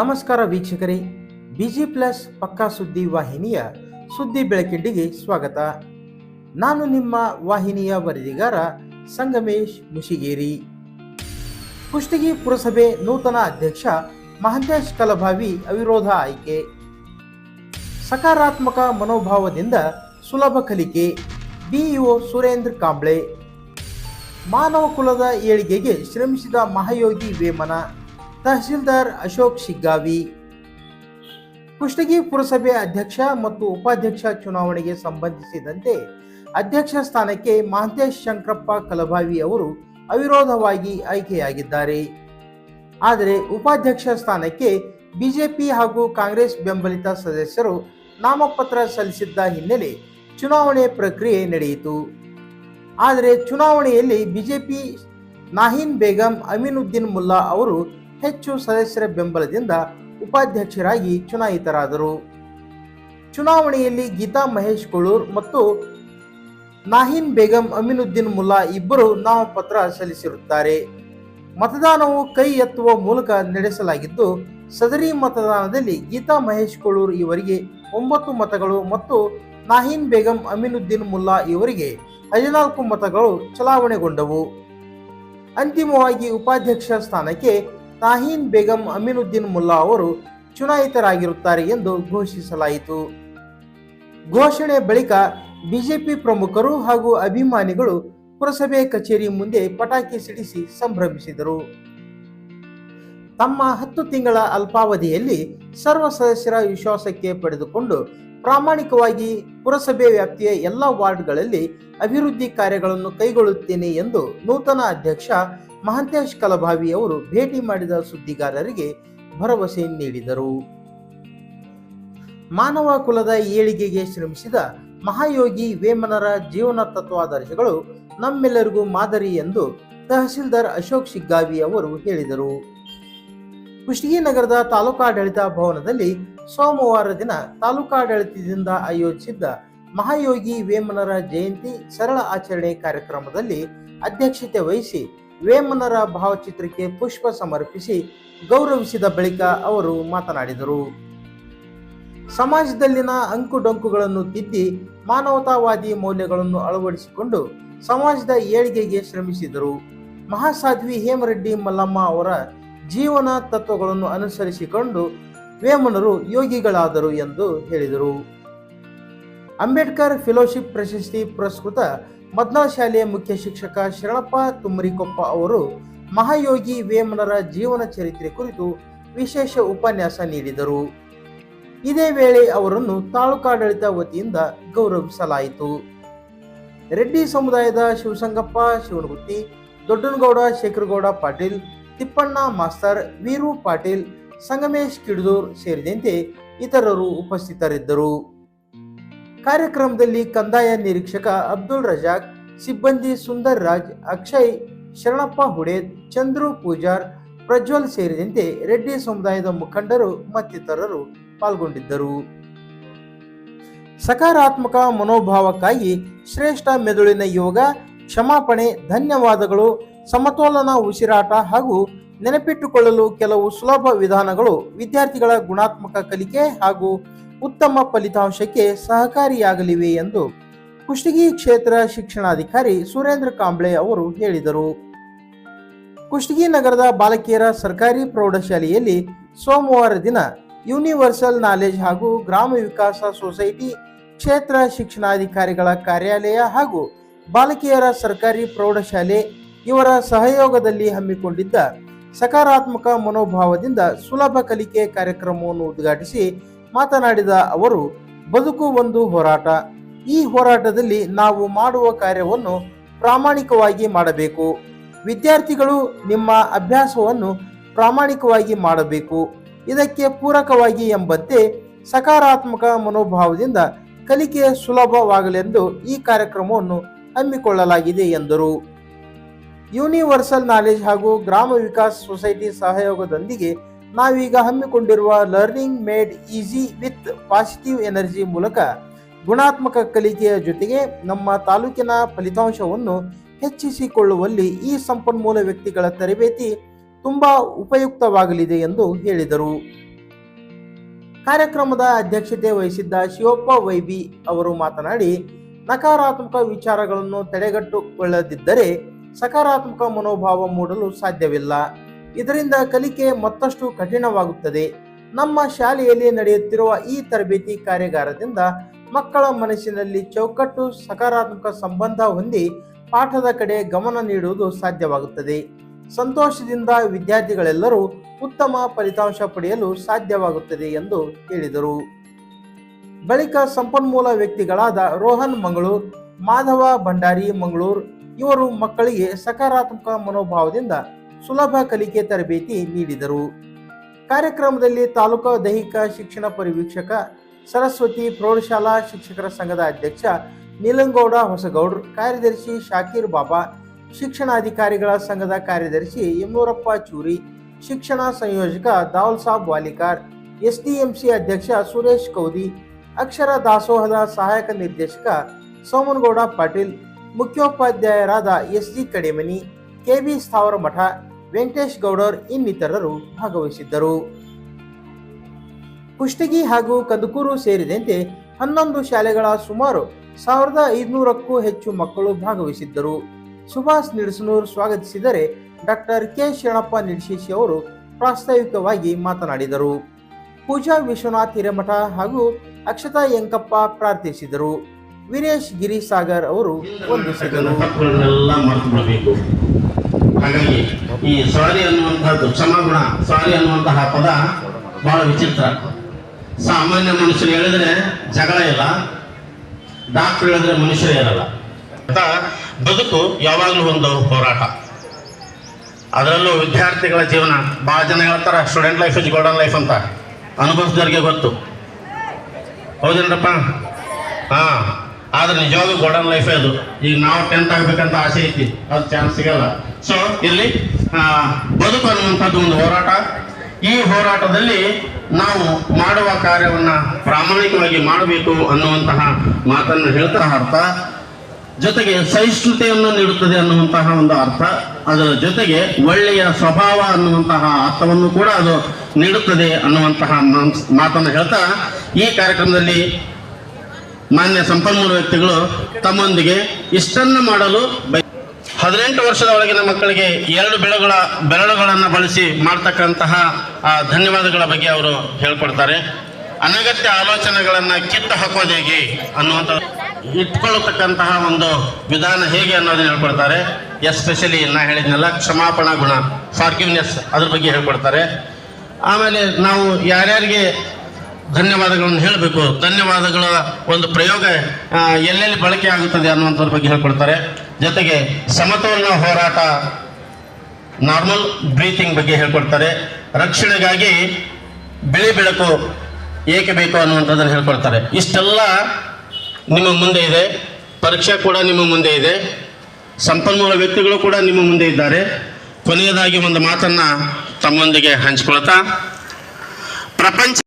ನಮಸ್ಕಾರ ವೀಕ್ಷಕರೇ. Busy plus ಪಕ್ಕಾ ಸುದ್ದಿ ವಾಹಿನಿಯ ಸುದ್ದಿ ಬೆಳಕಿಂಡಿಗೆ ಸ್ವಾಗತ. ನಾನು ನಿಮ್ಮ ವಾಹಿನಿಯ ವರದಿಗಾರ ಸಂಗಮೇಶ್ ಮುಷಿಗೇರಿ. ಕುಷ್ಟಗಿ ಪುರಸಭೆ ನೂತನ ಅಧ್ಯಕ್ಷ ಮಹಂತೇಶ್ ಕಲಭಾವಿ ಅವಿರೋಧ ಆಯ್ಕೆ. ಸಕಾರಾತ್ಮಕ ಮನೋಭಾವದಿಂದ ಸುಲಭ ಕಲಿಕೆ. ಬಿಇಒ ಸುರೇಂದ್ರ ಕಾಂಬ್ಳೆ. ಮಾನವ ಕುಲದ ಏಳಿಗೆಗೆ ಶ್ರಮಿಸಿದ ಮಹಾಯೋಗಿ ವೇಮನ. ತಹಸೀಲ್ದಾರ್ ಅಶೋಕ್ ಶಿಗ್ಗಾವಿ. ಕುಷ್ಟಗಿ ಪುರಸಭೆ ಅಧ್ಯಕ್ಷ ಮತ್ತು ಉಪಾಧ್ಯಕ್ಷ ಚುನಾವಣೆಗೆ ಸಂಬಂಧಿಸಿದಂತೆ ಅಧ್ಯಕ್ಷ ಸ್ಥಾನಕ್ಕೆ ಮಹಂತೇಶ್ ಶಂಕರಪ್ಪ ಕಲಭಾವಿ ಅವರು ಅವಿರೋಧವಾಗಿ ಆಯ್ಕೆಯಾಗಿದ್ದಾರೆ. ಆದರೆ ಉಪಾಧ್ಯಕ್ಷ ಸ್ಥಾನಕ್ಕೆ ಬಿಜೆಪಿ ಹಾಗೂ ಕಾಂಗ್ರೆಸ್ ಬೆಂಬಲಿತ ಸದಸ್ಯರು ನಾಮಪತ್ರ ಸಲ್ಲಿಸಿದ್ದ ಹಿನ್ನೆಲೆ ಚುನಾವಣೆ ಪ್ರಕ್ರಿಯೆ ನಡೆಯಿತು. ಆದರೆ ಚುನಾವಣೆಯಲ್ಲಿ ಬಿಜೆಪಿ ನಾಹಿನ್ ಬೇಗಂ, ಅಮೀನುದ್ದೀನ್ ಮುಲ್ಲಾ ಅವರು ಹೆಚ್ಚು ಸದಸ್ಯರ ಬೆಂಬಲದಿಂದ ಉಪಾಧ್ಯಕ್ಷರಾಗಿ ಚುನಾಯಿತರಾದರು. ಚುನಾವಣೆಯಲ್ಲಿ ಗೀತಾ ಮಹೇಶ್ ಕೊಳೂರ್ ಮತ್ತು ನಾಹಿನ್ ಬೇಗಂ ಅಮೀನುದ್ದೀನ್ ಮುಲ್ಲಾ ಇಬ್ಬರು ನಾಮಪತ್ರ ಸಲ್ಲಿಸಿರುತ್ತಾರೆ. ಮತದಾನವು ಕೈ ಎತ್ತುವ ಮೂಲಕ ನಡೆಸಲಾಗಿದ್ದು, ಸದರಿ ಮತದಾನದಲ್ಲಿ ಗೀತಾ ಮಹೇಶ್ ಕೊಳೂರ್ ಇವರಿಗೆ ಒಂಬತ್ತು ಮತಗಳು ಮತ್ತು ನಾಹಿನ್ ಬೇಗಂ ಅಮೀನುದ್ದೀನ್ ಮುಲ್ಲಾ ಇವರಿಗೆ ಹದಿನಾಲ್ಕು ಮತಗಳು ಚಲಾವಣೆಗೊಂಡವು. ಅಂತಿಮವಾಗಿ ಉಪಾಧ್ಯಕ್ಷ ಸ್ಥಾನಕ್ಕೆ ನಾಹೀನ್ ಬೇಗಂ ಅಮೀನುದ್ದೀನ್ ಮುಲ್ಲಾ ಅವರು ಚುನಾಯಿತರಾಗಿರುತ್ತಾರೆ ಎಂದು ಘೋಷಿಸಲಾಯಿತು. ಘೋಷಣೆ ಬಳಿಕ ಬಿಜೆಪಿ ಪ್ರಮುಖರು ಹಾಗೂ ಅಭಿಮಾನಿಗಳು ಪುರಸಭೆ ಕಚೇರಿ ಮುಂದೆ ಪಟಾಕಿ ಸಿಡಿಸಿ ಸಂಭ್ರಮಿಸಿದರು. ತಮ್ಮ ಹತ್ತು ತಿಂಗಳ ಅಲ್ಪಾವಧಿಯಲ್ಲಿ ಸರ್ವ ಸದಸ್ಯರ ವಿಶ್ವಾಸಕ್ಕೆ ಪಡೆದುಕೊಂಡು ಪ್ರಾಮಾಣಿಕವಾಗಿ ಪುರಸಭೆ ವ್ಯಾಪ್ತಿಯ ಎಲ್ಲ ವಾರ್ಡ್ಗಳಲ್ಲಿ ಅಭಿವೃದ್ಧಿ ಕಾರ್ಯಗಳನ್ನು ಕೈಗೊಳ್ಳುತ್ತೇನೆ ಎಂದು ನೂತನ ಅಧ್ಯಕ್ಷ ಮಹಂತೇಶ್ ಕಲಭಾವಿ ಅವರು ಭೇಟಿ ಮಾಡಿದ ಸುದ್ದಿಗಾರರಿಗೆ ಭರವಸೆ ನೀಡಿದರು. ಮಾನವ ಕುಲದ ಏಳಿಗೆಗೆ ಶ್ರಮಿಸಿದ ಮಹಾಯೋಗಿ ವೇಮನರ ಜೀವನ ತತ್ವಾದರ್ಶಗಳು ನಮ್ಮೆಲ್ಲರಿಗೂ ಮಾದರಿ ಎಂದು ತಹಸೀಲ್ದಾರ್ ಅಶೋಕ್ ಶಿಗ್ಗಾವಿ ಅವರು ಹೇಳಿದರು. ಕುಷ್ಟಗಿ ನಗರದ ತಾಲೂಕಾಡಳಿತ ಭವನದಲ್ಲಿ ಸೋಮವಾರ ದಿನ ತಾಲೂಕಾಡಳಿತದಿಂದ ಆಯೋಜಿಸಿದ್ದ ಮಹಾಯೋಗಿ ವೇಮನರ ಜಯಂತಿ ಸರಳ ಆಚರಣೆ ಕಾರ್ಯಕ್ರಮದಲ್ಲಿ ಅಧ್ಯಕ್ಷತೆ ವಹಿಸಿ ವೇಮನರ ಭಾವಚಿತ್ರಕ್ಕೆ ಪುಷ್ಪ ಸಮರ್ಪಿಸಿ ಗೌರವಿಸಿದ ಬಳಿಕ ಅವರು ಮಾತನಾಡಿದರು. ಸಮಾಜದಲ್ಲಿನ ಅಂಕುಡೊಂಕುಗಳನ್ನು ತಿದ್ದಿ ಮಾನವತಾವಾದಿ ಮೌಲ್ಯಗಳನ್ನು ಅಳವಡಿಸಿಕೊಂಡು ಸಮಾಜದ ಏಳಿಗೆಗೆ ಶ್ರಮಿಸಿದರು. ಮಹಾಸಾಧ್ವಿ ಹೇಮರೆಡ್ಡಿ ಮಲ್ಲಮ್ಮ ಅವರ ಜೀವನ ತತ್ವಗಳನ್ನು ಅನುಸರಿಸಿಕೊಂಡು ವೇಮನರು ಯೋಗಿಗಳಾದರು ಎಂದು ಹೇಳಿದರು. ಅಂಬೇಡ್ಕರ್ ಫೆಲೋಶಿಪ್ ಪ್ರಶಸ್ತಿ ಪುರಸ್ಕೃತ ಮದ್ನಾ ಶಾಲೆಯ ಮುಖ್ಯ ಶಿಕ್ಷಕ ಶರಣಪ್ಪ ತುಮರಿಕೊಪ್ಪ ಅವರು ಮಹಾಯೋಗಿ ವೇಮನರ ಜೀವನ ಚರಿತ್ರೆ ಕುರಿತು ವಿಶೇಷ ಉಪನ್ಯಾಸ ನೀಡಿದರು. ಇದೇ ವೇಳೆ ಅವರನ್ನು ತಾಲೂಕಾಡಳಿತ ವತಿಯಿಂದ ಗೌರವಿಸಲಾಯಿತು. ರೆಡ್ಡಿ ಸಮುದಾಯದ ಶಿವಸಂಗಪ್ಪ, ಶಿವನಗುತ್ತಿ, ದೊಡ್ಡನಗೌಡ, ಶೇಖರಗೌಡ ಪಾಟೀಲ್, ತಿಪ್ಪಣ್ಣ ಮಾಸ್ತರ್ ವೀರು ಪಾಟೀಲ್, ಸಂಗಮೇಶ್ ಕಿಡ್ದೂರ್ ಸೇರಿದಂತೆ ಇತರರು ಉಪಸ್ಥಿತರಿದ್ದರು. ಕಾರ್ಯಕ್ರಮದಲ್ಲಿ ಕಂದಾಯ ನಿರೀಕ್ಷಕ ಅಬ್ದುಲ್ ರಜಾಕ್, ಸಿಬ್ಬಂದಿ ಸುಂದರ್ ರಾಜ್, ಅಕ್ಷಯ್, ಶರಣಪ್ಪ ಹುಡೇದ್ ಚಂದ್ರು ಪೂಜಾರ್, ಪ್ರಜ್ವಲ್ ಸೇರಿದಂತೆ ರೆಡ್ಡಿ ಸಮುದಾಯದ ಮುಖಂಡರು ಮತ್ತಿತರರು ಪಾಲ್ಗೊಂಡಿದ್ದರು. ಸಕಾರಾತ್ಮಕ ಮನೋಭಾವಕ್ಕಾಗಿ ಶ್ರೇಷ್ಠ ಮೆದುಳಿನ ಯೋಗ, ಕ್ಷಮಾಪಣೆ, ಧನ್ಯವಾದಗಳು, ಸಮತೋಲನ, ಉಸಿರಾಟ ಹಾಗೂ ನೆನಪಿಟ್ಟುಕೊಳ್ಳಲು ಕೆಲವು ಸುಲಭ ವಿಧಾನಗಳು ವಿದ್ಯಾರ್ಥಿಗಳ ಗುಣಾತ್ಮಕ ಕಲಿಕೆ ಹಾಗೂ ಉತ್ತಮ ಫಲಿತಾಂಶಕ್ಕೆ ಸಹಕಾರಿಯಾಗಲಿವೆ ಎಂದು ಕುಷ್ಟಗಿ ಕ್ಷೇತ್ರ ಶಿಕ್ಷಣಾಧಿಕಾರಿ ಸುರೇಂದ್ರ ಕಾಂಬ್ಳೆ ಅವರು ಹೇಳಿದರು. ಕುಷ್ಟಗಿ ನಗರದ ಬಾಲಕಿಯರ ಸರ್ಕಾರಿ ಪ್ರೌಢಶಾಲೆಯಲ್ಲಿ ಸೋಮವಾರ ದಿನ ಯೂನಿವರ್ಸಲ್ ನಾಲೆಜ್ ಹಾಗೂ ಗ್ರಾಮ ವಿಕಾಸ ಸೊಸೈಟಿ ಕ್ಷೇತ್ರ ಶಿಕ್ಷಣಾಧಿಕಾರಿಗಳ ಕಾರ್ಯಾಲಯ ಹಾಗೂ ಬಾಲಕಿಯರ ಸರ್ಕಾರಿ ಪ್ರೌಢಶಾಲೆ ಇವರ ಸಹಯೋಗದಲ್ಲಿ ಹಮ್ಮಿಕೊಂಡಿದ್ದ ಸಕಾರಾತ್ಮಕ ಮನೋಭಾವದಿಂದ ಸುಲಭ ಕಲಿಕೆ ಕಾರ್ಯಕ್ರಮವನ್ನು ಉದ್ಘಾಟಿಸಿ ಮಾತನಾಡಿದ ಅವರು, ಬದುಕು ಒಂದು ಹೋರಾಟ. ಈ ಹೋರಾಟದಲ್ಲಿ ನಾವು ಮಾಡುವ ಕಾರ್ಯವನ್ನು ಪ್ರಾಮಾಣಿಕವಾಗಿ ಮಾಡಬೇಕು. ವಿದ್ಯಾರ್ಥಿಗಳು ನಿಮ್ಮ ಅಭ್ಯಾಸವನ್ನು ಪ್ರಾಮಾಣಿಕವಾಗಿ ಮಾಡಬೇಕು. ಇದಕ್ಕೆ ಪೂರಕವಾಗಿ ಎಂಬಂತೆ ಸಕಾರಾತ್ಮಕ ಮನೋಭಾವದಿಂದ ಕಲಿಕೆ ಸುಲಭವಾಗಲೆಂದು ಈ ಕಾರ್ಯಕ್ರಮವನ್ನು ಹಮ್ಮಿಕೊಳ್ಳಲಾಗಿದೆ ಎಂದರು. ಯೂನಿವರ್ಸಲ್ ನಾಲೆಜ್ ಹಾಗೂ ಗ್ರಾಮ ವಿಕಾಸ್ ಸೊಸೈಟಿ ಸಹಯೋಗದೊಂದಿಗೆ ನಾವೀಗ ಹಮ್ಮಿಕೊಂಡಿರುವ learning made easy with positive energy ಮೂಲಕ ಗುಣಾತ್ಮಕ ಕಲಿಕೆಯ ಜೊತೆಗೆ ನಮ್ಮ ತಾಲೂಕಿನ ಫಲಿತಾಂಶವನ್ನು ಹೆಚ್ಚಿಸಿಕೊಳ್ಳುವಲ್ಲಿ ಈ ಸಂಪನ್ಮೂಲ ವ್ಯಕ್ತಿಗಳ ತರಬೇತಿ ತುಂಬಾ ಉಪಯುಕ್ತವಾಗಲಿದೆ ಎಂದು ಹೇಳಿದರು. ಕಾರ್ಯಕ್ರಮದ ಅಧ್ಯಕ್ಷತೆ ವಹಿಸಿದ್ದ ಶಿವಪ್ಪ ವೈಬಿ ಅವರು ಮಾತನಾಡಿ, ನಕಾರಾತ್ಮಕ ವಿಚಾರಗಳನ್ನು ತಡೆಗಟ್ಟುಕೊಳ್ಳದಿದ್ದರೆ ಸಕಾರಾತ್ಮಕ ಮನೋಭಾವ ಮೂಡಲು ಸಾಧ್ಯವಿಲ್ಲ. ಇದರಿಂದ ಕಲಿಕೆ ಮತ್ತಷ್ಟು ಕಠಿಣವಾಗುತ್ತದೆ. ನಮ್ಮ ಶಾಲೆಯಲ್ಲಿ ನಡೆಯುತ್ತಿರುವ ಈ ತರಬೇತಿ ಕಾರ್ಯಾಗಾರದಿಂದ ಮಕ್ಕಳ ಮನಸ್ಸಿನಲ್ಲಿ ಚೌಕಟ್ಟು, ಸಕಾರಾತ್ಮಕ ಸಂಬಂಧ ಹೊಂದಿ ಪಾಠದ ಕಡೆ ಗಮನ ನೀಡುವುದು ಸಾಧ್ಯವಾಗುತ್ತದೆ. ಸಂತೋಷದಿಂದ ವಿದ್ಯಾರ್ಥಿಗಳೆಲ್ಲರೂ ಉತ್ತಮ ಫಲಿತಾಂಶ ಪಡೆಯಲು ಸಾಧ್ಯವಾಗುತ್ತದೆ ಎಂದು ಹೇಳಿದರು. ಬಳಿಕ ಸಂಪನ್ಮೂಲ ವ್ಯಕ್ತಿಗಳಾದ ರೋಹನ್ ಮಂಗಳೂರ್, ಮಾಧವ ಭಂಡಾರಿ ಮಂಗಳೂರ್, ಇವರು ಮಕ್ಕಳಿಗೆ ಸಕಾರಾತ್ಮಕ ಮನೋಭಾವದಿಂದ ಸುಲಭ ಕಲಿಕೆ ತರಬೇತಿ ನೀಡಿದರು. ಕಾರ್ಯಕ್ರಮದಲ್ಲಿ ತಾಲೂಕು ದೈಹಿಕ ಶಿಕ್ಷಣ ಪರಿವೀಕ್ಷಕ, ಸರಸ್ವತಿ ಪ್ರೌಢಶಾಲಾ ಶಿಕ್ಷಕರ ಸಂಘದ ಅಧ್ಯಕ್ಷ ನೀಲಂಗೌಡ ಹೊಸಗೌಡ್ರು, ಕಾರ್ಯದರ್ಶಿ ಶಾಕೀರ್ ಬಾಬಾ, ಶಿಕ್ಷಣಾಧಿಕಾರಿಗಳ ಸಂಘದ ಕಾರ್ಯದರ್ಶಿ ಯಮೂರಪ್ಪ ಚೂರಿ, ಶಿಕ್ಷಣ ಸಂಯೋಜಕ ದಾವಲ್ ಸಾಬ್ ವಾಲಿಕಾರ್, ಎಸ್ಡಿಎಂಸಿ ಅಧ್ಯಕ್ಷ ಸುರೇಶ್ ಕೌದಿ, ಅಕ್ಷರ ದಾಸೋಹದ ಸಹಾಯಕ ನಿರ್ದೇಶಕ Somanagouda Patil, ಮುಖ್ಯೋಪಾಧ್ಯಾಯರಾದ S G Kadimani KB Sthavara Math Venkatesh Goudar ಇನ್ನಿತರರು ಭಾಗವಹಿಸಿದ್ದರು. ಕುಷ್ಟಗಿ ಹಾಗೂ ಕದುಕೂರು ಸೇರಿದಂತೆ ಹನ್ನೊಂದು ಶಾಲೆಗಳ ಸುಮಾರು ಸಾವಿರದ ಐದುನೂರಕ್ಕೂ ಹೆಚ್ಚು ಮಕ್ಕಳು ಭಾಗವಹಿಸಿದ್ದರು. ಸುಭಾಷ್ ನಿಡ್ಸನೂರ್ ಸ್ವಾಗತಿಸಿದರೆ ಡಾಕ್ಟರ್ ಕೆ ಶರಣಪ್ಪ ನಿಡ್ಶೇಶಿ ಅವರು ಪ್ರಾಸ್ತಾವಿಕವಾಗಿ ಮಾತನಾಡಿದರು. ಪೂಜಾ ವಿಶ್ವನಾಥ್ ಹಿರೇಮಠ ಹಾಗೂ ಅಕ್ಷತಾ ಯಂಕಪ್ಪ ಪ್ರಾರ್ಥಿಸಿದರು. ವೀರೇಶ್ ಗಿರಿಸಾಗರ್ ಅವರು ಒಂದು ಬಿಡಬೇಕು ಹಾಗಾಗಿ ಈ ಸಾರಿ ಅನ್ನುವಂತಹದ್ದು ಕ್ಷಮಾಗುಣ, ಸಾರಿ ಅನ್ನುವಂತಹ ಪದ ಬಹಳ ವಿಚಿತ್ರ. ಸಾಮಾನ್ಯ ಮನುಷ್ಯರು ಹೇಳಿದ್ರೆ ಜಗಳ ಇಲ್ಲ ಡಾಕ್ಟರ್ ಹೇಳಿದ್ರೆ ಮನುಷ್ಯರೇ ಇರಲ್ಲ. ಬದುಕು ಯಾವಾಗಲೂ ಒಂದು ಹೋರಾಟ. ಅದರಲ್ಲೂ ವಿದ್ಯಾರ್ಥಿಗಳ ಜೀವನ ಭಾಳ ಜನ ಹೇಳ್ತಾರೆ student life is golden life ಅಂತ. ಅನುಭವಿಸಿದವ್ರಿಗೆ ಗೊತ್ತು. ಹೌದೇನ್ರಪ್ಪ? ಹಾ. ಆದ್ರೆ ನಿಜವಾಗ್ಲೂ ಗೋಲ್ಡನ್ ಲೈಫ್ ಅದು. ಈಗ ನಾವು ಟೆಂತ್ ಆಗ್ಬೇಕಂತ ಆಸೆ ಐತಿ. ಅದು ಚಾನ್ಸ್ ಸಿಗಲ್ಲ. ಸೊ ಇಲ್ಲಿ ಬದುಕು ಅನ್ನುವಂಥದ್ದು ಒಂದು ಹೋರಾಟ. ಈ ಹೋರಾಟದಲ್ಲಿ ನಾವು ಮಾಡುವ ಕಾರ್ಯವನ್ನ ಪ್ರಾಮಾಣಿಕವಾಗಿ ಮಾಡಬೇಕು ಅನ್ನುವಂತಹ ಮಾತನ್ನು ಹೇಳ್ತಾ ಅರ್ಥ. ಜೊತೆಗೆ ಸಹಿಷ್ಣುತೆಯನ್ನು ನೀಡುತ್ತದೆ ಅನ್ನುವಂತಹ ಒಂದು ಅರ್ಥ. ಅದರ ಜೊತೆಗೆ ಒಳ್ಳೆಯ ಸ್ವಭಾವ ಅನ್ನುವಂತಹ ಅರ್ಥವನ್ನು ಕೂಡ ಅದು ನೀಡುತ್ತದೆ ಅನ್ನುವಂತಹ ಮಾತನ್ನು ಹೇಳ್ತಾ ಈ ಕಾರ್ಯಕ್ರಮದಲ್ಲಿ ಮಾನ್ಯ ಸಂಪನ್ಮೂಲ ವ್ಯಕ್ತಿಗಳು ತಮ್ಮೊಂದಿಗೆ ಇಷ್ಟನ್ನು ಮಾಡಲು ಬಯ ಹದಿನೆಂಟು ವರ್ಷದ ಒಳಗಿನ ಮಕ್ಕಳಿಗೆ ಎರಡು ಬೆಳೆಗಳ ಬೆರಳುಗಳನ್ನು ಬಳಸಿ ಮಾಡ್ತಕ್ಕಂತಹ ಆ, ಧನ್ಯವಾದಗಳ ಬಗ್ಗೆ ಅವರು ಹೇಳ್ಕೊಡ್ತಾರೆ. ಅನಗತ್ಯ ಆಲೋಚನೆಗಳನ್ನು ಕಿತ್ತು ಹಾಕೋದು ಹೇಗೆ ಅನ್ನುವಂಥ ಇಟ್ಕೊಳ್ಳತಕ್ಕಂತಹ ಒಂದು ವಿಧಾನ ಹೇಗೆ ಅನ್ನೋದನ್ನ ಹೇಳ್ಕೊಡ್ತಾರೆ. ಎಸ್ಪೆಷಲಿ ನಾ ಹೇಳಿದ್ನಲ್ಲ ಕ್ಷಮಾಪಣಾ ಗುಣ ಫಾರ್ಗಿವ್ನೆಸ್ ಅದ್ರ ಬಗ್ಗೆ ಹೇಳ್ಕೊಡ್ತಾರೆ. ಆಮೇಲೆ ನಾವು ಯಾರ್ಯಾರಿಗೆ ಧನ್ಯವಾದಗಳನ್ನು ಹೇಳಬೇಕು. ಧನ್ಯವಾದಗಳ ಒಂದು ಪ್ರಯೋಗ ಎಲ್ಲೆಲ್ಲಿ ಬಳಕೆ ಆಗುತ್ತದೆ ಅನ್ನುವಂಥದ್ರ ಬಗ್ಗೆ ಹೇಳ್ಕೊಡ್ತಾರೆ. ಜೊತೆಗೆ ಸಮತೋಲನ ಹೋರಾಟ ನಾರ್ಮಲ್ ಬ್ರೀತಿಂಗ್ ಬಗ್ಗೆ ಹೇಳ್ಕೊಡ್ತಾರೆ. ರಕ್ಷಣೆಗಾಗಿ ಬಿಳಿ ಬೆಳಕು ಏಕೆ ಬೇಕು ಅನ್ನುವಂಥದ್ದನ್ನು ಹೇಳ್ಕೊಡ್ತಾರೆ. ಇಷ್ಟೆಲ್ಲ ನಿಮ್ಮ ಮುಂದೆ ಇದೆ. ಪರೀಕ್ಷೆ ಕೂಡ ನಿಮ್ಮ ಮುಂದೆ ಇದೆ. ಸಂಪನ್ಮೂಲ ವ್ಯಕ್ತಿಗಳು ಕೂಡ ನಿಮ್ಮ ಮುಂದೆ ಇದ್ದಾರೆ. ಕೊನೆಯದಾಗಿ ಒಂದು ಮಾತನ್ನ ತಮ್ಮೊಂದಿಗೆ ಹಂಚಿಕೊಳ್ತಾ, ಪ್ರಪಂಚ